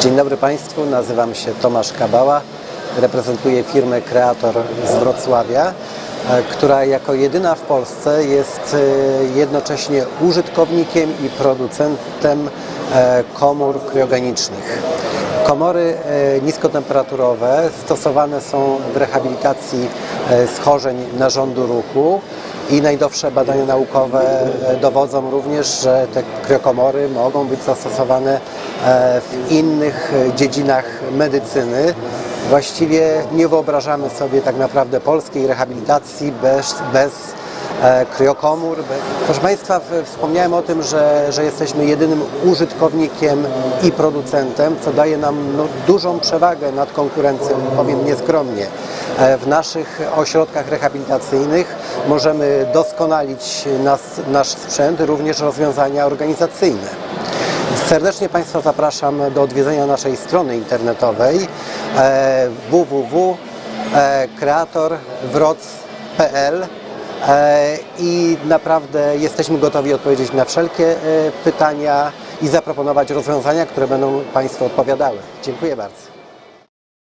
Dzień dobry Państwu, nazywam się Tomasz Kabała, reprezentuję firmę Kreator z Wrocławia, e, która jako jedyna w Polsce jest e, jednocześnie użytkownikiem i producentem e, komór kriogenicznych. Komory niskotemperaturowe stosowane są w rehabilitacji schorzeń narządu ruchu i najdowsze badania naukowe dowodzą również, że te kriokomory mogą być zastosowane w innych e, dziedzinach medycyny. Właściwie nie wyobrażamy sobie tak naprawdę polskiej rehabilitacji bez, bez e, kriokomór. Bez... Proszę Państwa, wspomniałem o tym, że, że jesteśmy jedynym użytkownikiem i producentem, co daje nam no, dużą przewagę nad konkurencją, powiem nieskromnie. E, W naszych ośrodkach rehabilitacyjnych możemy doskonalić nas, nasz sprzęt, również rozwiązania organizacyjne. Serdecznie Państwa zapraszam do odwiedzenia naszej strony internetowej e, www.kreatorwroc.pl e, i naprawdę jesteśmy gotowi odpowiedzieć na wszelkie e, pytania i zaproponować rozwiązania, które będą Państwu odpowiadały. Dziękuję bardzo.